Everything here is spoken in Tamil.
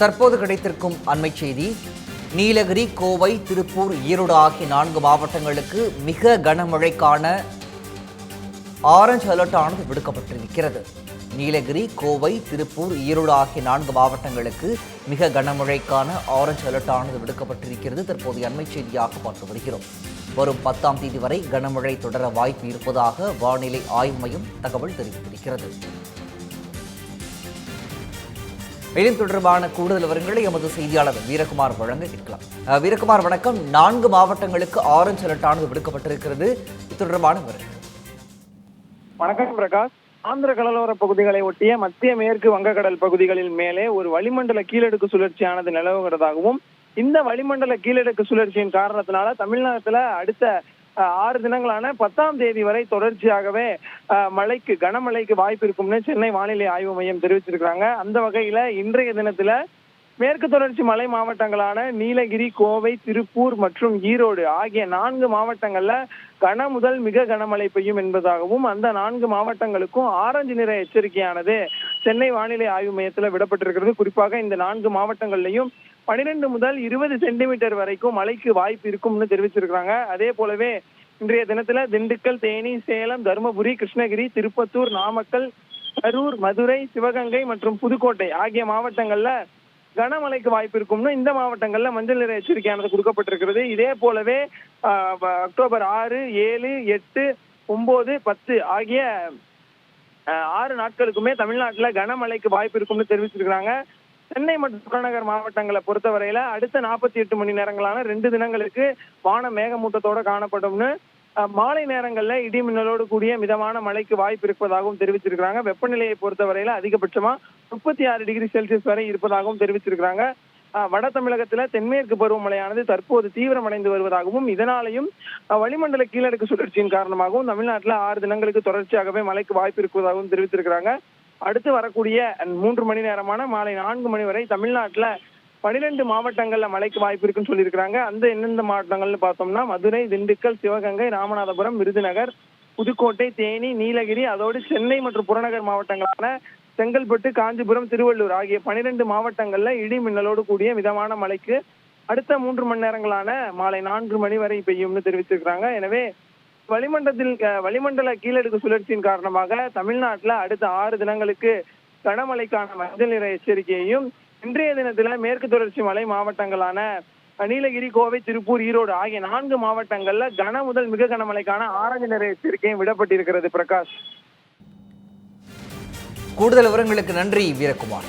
தற்போது கிடைத்திருக்கும் அண்மை செய்தி நீலகிரி கோவை திருப்பூர் ஈரோடு ஆகிய நான்கு மாவட்டங்களுக்கு மிக கனமழைக்கான ஆரஞ்சு அலர்ட் ஆனது விடுக்கப்பட்டிருக்கிறது. நீலகிரி கோவை திருப்பூர் ஈரோடு ஆகிய நான்கு மாவட்டங்களுக்கு மிக கனமழைக்கான ஆரஞ்சு அலர்ட் ஆனது விடுக்கப்பட்டிருக்கிறது. தற்போது அண்மை செய்தியாக பார்த்து வருகிறோம். வரும் பத்தாம் தேதி வரை கனமழை தொடர வாய்ப்பு இருப்பதாக வானிலை ஆய்வு மையம் தகவல் தெரிவித்திருக்கிறது. மேலும் தொடர்பான கூடுதல் விவரங்களை எமது செய்தியாளர் வீரகுமார் வழங்க கேட்கலாம் வீரகுமார் வணக்கம். நான்கு மாவட்டங்களுக்கு ஆரஞ்சு அலர்ட் ஆனது விடுக்கப்பட்டிருக்கிறது. இது தொடர்பான விவரங்கள். வணக்கம் பிரகாஷ். ஆந்திர கடலோர பகுதிகளை ஒட்டிய மத்திய மேற்கு வங்கக்கடல் பகுதிகளில் மேலே ஒரு வளிமண்டல கீழடுக்கு சுழற்சியானது நிலவுகிறதாகவும் இந்த வளிமண்டல கீழடுக்கு சுழற்சியின் காரணத்தினால தமிழ்நாட்டுல அடுத்த ஆறு தினங்களான பத்தாம் தேதி வரை தொடர்ச்சியாகவே மழைக்கு கனமழைக்கு வாய்ப்பு இருக்கும்னு சென்னை வானிலை ஆய்வு மையம் தெரிவிச்சிருக்கிறாங்க. அந்த வகையில இன்றைய தினத்துல மேற்கு தொடர்ச்சி மலை மாவட்டங்களான நீலகிரி கோவை திருப்பூர் மற்றும் ஈரோடு ஆகிய நான்கு மாவட்டங்கள்ல கன முதல் மிக கனமழை பெய்யும் என்பதாகவும் அந்த நான்கு மாவட்டங்களுக்கும் ஆரஞ்சு நிற எச்சரிக்கையானது சென்னை வானிலை ஆய்வு மையத்துல விடப்பட்டிருக்கிறது. குறிப்பாக இந்த நான்கு மாவட்டங்கள்லையும் பனிரெண்டு முதல் இருபது சென்டிமீட்டர் வரைக்கும் மழைக்கு வாய்ப்பு இருக்கும்னு தெரிவிச்சிருக்கிறாங்க. அதே போலவே இன்றைய தினத்துல திண்டுக்கல் தேனி சேலம் தருமபுரி கிருஷ்ணகிரி திருப்பத்தூர் நாமக்கல் கரூர் மதுரை சிவகங்கை மற்றும் புதுக்கோட்டை ஆகிய மாவட்டங்கள்ல கனமழைக்கு வாய்ப்பு இருக்கும்னு இந்த மாவட்டங்கள்ல மஞ்சள் நிற எச்சரிக்கையானது கொடுக்கப்பட்டிருக்கிறது. இதே போலவே ஆஹ், அக்டோபர் ஆறு ஏழு எட்டு ஒன்பது பத்து ஆகிய ஆறு நாட்களுக்குமே தமிழ்நாட்டுல கனமழைக்கு வாய்ப்பு இருக்கும்னு தெரிவிச்சிருக்கிறாங்க. சென்னை மற்றும் புறநகர் மாவட்டங்களை பொறுத்தவரையில அடுத்த நாற்பத்தி எட்டு மணி நேரங்களான ரெண்டு தினங்களுக்கு வான மேகமூட்டத்தோட காணப்படும்னு அஹ், மாலை நேரங்கள்ல இடி மின்னலோடு கூடிய மிதமான மழைக்கு வாய்ப்பு இருப்பதாகவும் தெரிவிச்சிருக்காங்க வெப்பநிலையை பொறுத்தவரையில அதிகபட்சமா முப்பத்தி ஆறு டிகிரி செல்சியஸ் வரை இருப்பதாகவும் தெரிவிச்சிருக்காங்க அஹ், வட தமிழகத்துல தென்மேற்கு பருவமழையானது தற்போது தீவிரமடைந்து வருவதாகவும் இதனாலையும் வளிமண்டல கீழடுக்கு சுழற்சியின் காரணமாகவும் தமிழ்நாட்டுல ஆறு தினங்களுக்கு தொடர்ச்சியாகவே மழைக்கு வாய்ப்பு இருப்பதாகவும் தெரிவித்திருக்கிறாங்க. அடுத்து வரக்கூடிய மூன்று மணி நேரமான மாலை நான்கு மணி வரை தமிழ்நாட்டில் பனிரெண்டு மாவட்டங்கள்ல மழைக்கு வாய்ப்பு இருக்குன்னு சொல்லியிருக்கிறாங்க. அந்த எந்தெந்த மாவட்டங்கள்னு பார்த்தோம்னா மதுரை திண்டுக்கல் சிவகங்கை ராமநாதபுரம் விருதுநகர் புதுக்கோட்டை தேனி நீலகிரி அதோடு சென்னை மற்றும் புறநகர் மாவட்டங்களான செங்கல்பட்டு காஞ்சிபுரம் திருவள்ளூர் ஆகிய பனிரெண்டு மாவட்டங்கள்ல இடி மின்னலோடு கூடிய மிதமான மழைக்கு அடுத்த மூன்று மணி நேரங்களான மாலை நான்கு மணி வரை பெய்யும்னு தெரிவிச்சிருக்கிறாங்க. எனவே வளிமண்டலத்தில் வளிமண்டல கீழடுக்கு சுழற்சியின் காரணமாக தமிழ்நாட்டுல அடுத்த ஆறு தினங்களுக்கு கனமழைக்கான மஞ்சள் நிற எச்சரிக்கையையும் இன்றைய தினத்துல மேற்கு தொடர்ச்சி மலை மாவட்டங்களான நீலகிரி கோவை திருப்பூர் ஈரோடு ஆகிய நான்கு மாவட்டங்கள்ல கன முதல் மிக கனமழைக்கான ஆரஞ்சு நிற எச்சரிக்கையும் விடப்பட்டிருக்கிறது பிரகாஷ். கூடுதல் விவரங்களுக்கு நன்றி வீரகுமார்.